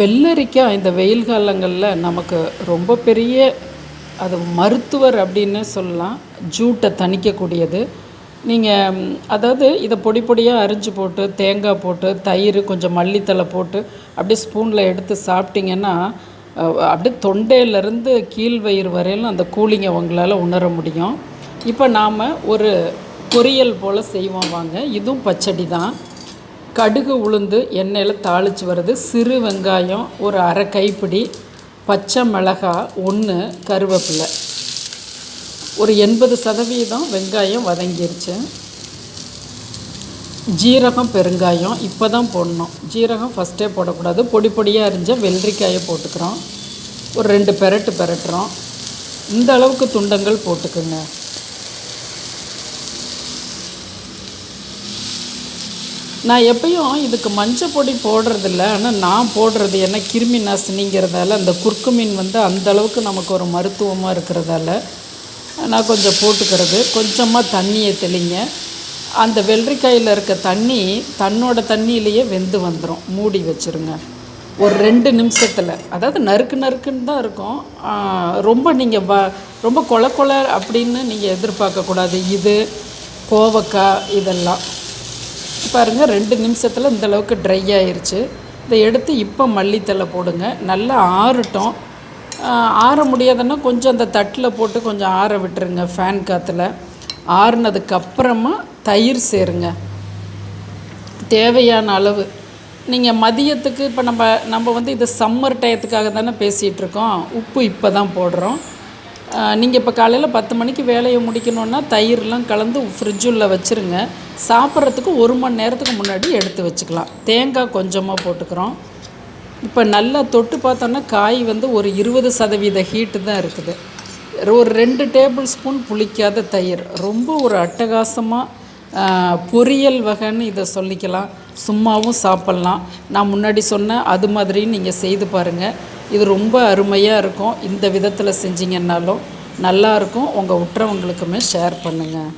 வெள்ளரிக்காய் இந்த வெயில் காலங்களில் நமக்கு ரொம்ப பெரிய அது மருத்துவர் அப்படின்னு சொல்லலாம் ஜூட்டை தணிக்கக்கூடியது. நீங்கள் அதாவது இதை பொடி பொடியாக அரிஞ்சு போட்டு தேங்காய் போட்டு தயிர் கொஞ்சம் மல்லித்தழை போட்டு அப்படியே ஸ்பூனில் எடுத்து சாப்பிட்டிங்கன்னா அப்படியே தொண்டையிலேருந்து கீழ் வயிறு வரையிலும் அந்த கூலிங்கை உங்களால் உணர முடியும். இப்போ நாம் ஒரு பொரியல் போல் செய்வோம் வாங்க. இதுவும் பச்சடி தான். கடுகு உளுந்து எண்ணெயில் தாளித்து வருது சிறு வெங்காயம் ஒரு அரை கைப்பிடி பச்சை மிளகாய் ஒன்று கருவேப்பிலை. ஒரு எண்பது சதவீதம் வெங்காயம் வதங்கிருச்சு. ஜீரகம் பெருங்காயம் இப்போ தான் போடணும். ஜீரகம் ஃபஸ்ட்டே போடக்கூடாது. பொடி பொடியாக அரிஞ்ச வெள்ளரிக்காயை போட்டுக்கிறோம். ஒரு ரெண்டு பெரட்டு பெரட்டுறோம். இந்த அளவுக்கு துண்டங்கள் போட்டுக்குங்க. நான் எப்பயும் இதுக்கு மஞ்சள் பொடி போடுறதில்ல ஆனால் நான் போடுறது என்ன கிருமி நாசினிங்கிறதால அந்த குறுக்கு மீன் வந்து அந்த அளவுக்கு நமக்கு ஒரு மருத்துவமாக இருக்கிறதால நான் கொஞ்சம் போட்டுக்கிறது. கொஞ்சமாக தண்ணியை தெளிங்க. அந்த வெள்ளரிக்காயில் இருக்க தண்ணி தன்னோட தண்ணியிலேயே வெந்து வந்துடும் மூடி வச்சுருங்க. ஒரு ரெண்டு நிமிஷத்தில். அதாவது நறுக்கு நறுக்குன்னு தான் இருக்கும். ரொம்ப நீங்கள் வ ரொம்ப கொல கொல அப்படின்னு நீங்கள் எதிர்பார்க்கக்கூடாது. இது கோவக்காய் இதெல்லாம். பாருங்கள் ரெண்டு நிமிஷத்தில் இந்தளவுக்கு ட்ரை ஆயிடுச்சு இதை எடுத்து இப்போ மல்லித்தழை போடுங்க. நல்லா ஆறட்டும். ஆற முடியாதுன்னா கொஞ்சம் அந்த தட்டில் போட்டு கொஞ்சம் ஆற விட்டுருங்க ஃபேன் காற்றுல ஆறுனதுக்கப்புறமா தயிர் சேருங்க. தேவையான அளவு. நீங்கள் மதியத்துக்கு இப்போ நம்ம நம்ம வந்து இது சம்மர் டயத்துக்காக தானே பேசிகிட்ருக்கோம் உப்பு இப்போ தான் போடுறோம். நீங்கள் இப்போ காலையில் பத்து மணிக்கு வேலையை முடிக்கணுன்னா தயிர்லாம் கலந்து ஃப்ரிட்ஜுள்ள வச்சுருங்க. சாப்பிட்றதுக்கு ஒரு மணி நேரத்துக்கு முன்னாடி எடுத்து வச்சுக்கலாம். தேங்காய் கொஞ்சமாக போட்டுக்கிறோம். இப்போ நல்லா தொட்டு பார்த்தோன்னா காய் வந்து ஒரு இருபது சதவீத ஹீட்டு தான் இருக்குது. ஒரு ரெண்டு டேபிள் ஸ்பூன் புளிக்காத தயிர். ரொம்ப ஒரு அட்டகாசமாக பொரியல் வகைன்னு இதை சொல்லிக்கலாம். சும்மாவும் சாப்பிட்லாம். நான் முன்னாடி சொன்ன அது மாதிரி நீங்கள் செய்து பாருங்கள் இது ரொம்ப அருமையாக இருக்கும். இந்த விதத்தில் செஞ்சீங்கன்னாலும் நல்லாயிருக்கும் உங்கள் உற்றவங்களுக்குமே ஷேர் பண்ணுங்கள்